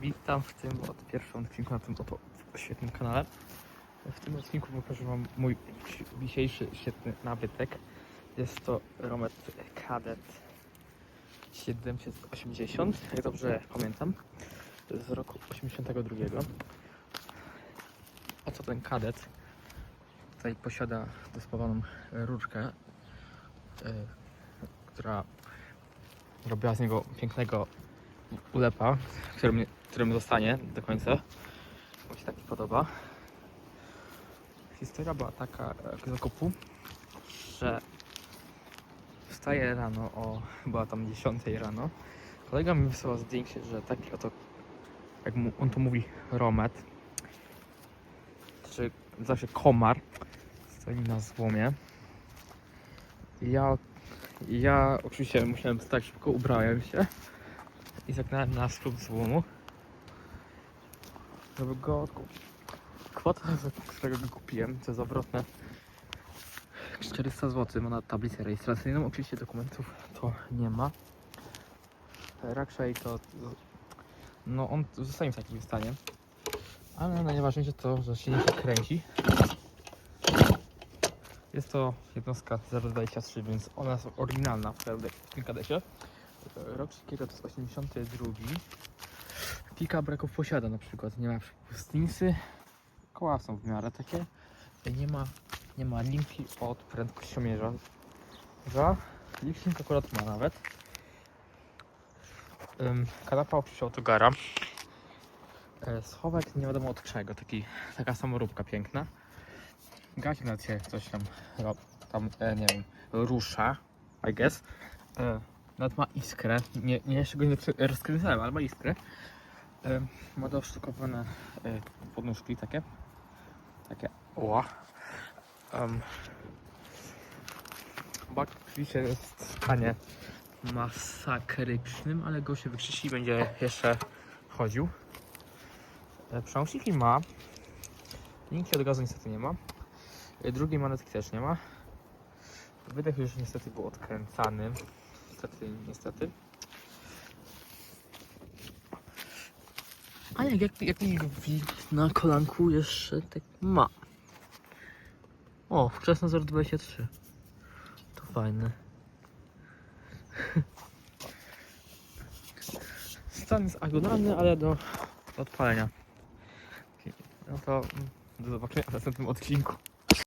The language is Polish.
Witam w tym od pierwszym odcinku na tym oto świetnym kanale. W tym odcinku pokażę Wam mój dzisiejszy świetny nabytek. Jest to Romet Cadet 780, jak dobrze pamiętam, z roku 82. Oto ten Cadet tutaj posiada dyspowaną różkę, y, która robiła z niego pięknego ulepa, który mnie, który mi zostanie do końca. Mi się tak nie podoba. Historia była taka zakupu, że wstaję rano o była tam 10 rano. Kolega mi wysłał zdjęcie, że taki oto, jak mu, on to mówi, romet, czy zawsze komar, stoi na złomie. Ja, ja oczywiście musiałem wstać szybko, ubrałem się i zagnałem na ślub złomu, żeby go odkupić. Kwota, za którego go kupiłem, to jest zawrotne 400 zł, ma na tablicę rejestracyjną, oczywiście dokumentów to nie ma. Raczej to, no on zostanie w takim stanie, ale najważniejsze to, że się nie kręci. Jest to jednostka 023, więc ona jest oryginalna w tym kadesie. Rocznik to jest 82. Kilka braków posiada na przykład. Nie ma stingsy. Koła są w miarę takie. Nie ma, nie ma linki od prędkościomierza. Za licznik akurat ma nawet. Ym, kanapa oczywiście autogara. E, Schowek nie wiadomo od czego. Taki, taka samoróbka piękna. Gacie na ciebie coś tam, tam e, nie wiem, rusza, I guess. E, nawet ma iskrę. Nie, nie jeszcze go nie rozkręcałem, ale ma iskrę. E, ma dosztukowane e, podnóżki takie. Takie oła. Um, bak oczywiście jest w stanie masakrycznym, ale go się wykrzysi i będzie jeszcze chodził. E, przełączniki ma. Linki od gazu niestety nie ma. Drugiej manetki też nie ma. Wydech już niestety był odkręcany. Niestety, niestety. A jak, jak, jak na kolanku jeszcze tak ma. O, wczesne 023. To fajne. Stan jest agonalny, ale do, do odpalenia. No to do zobaczenia w następnym odcinku.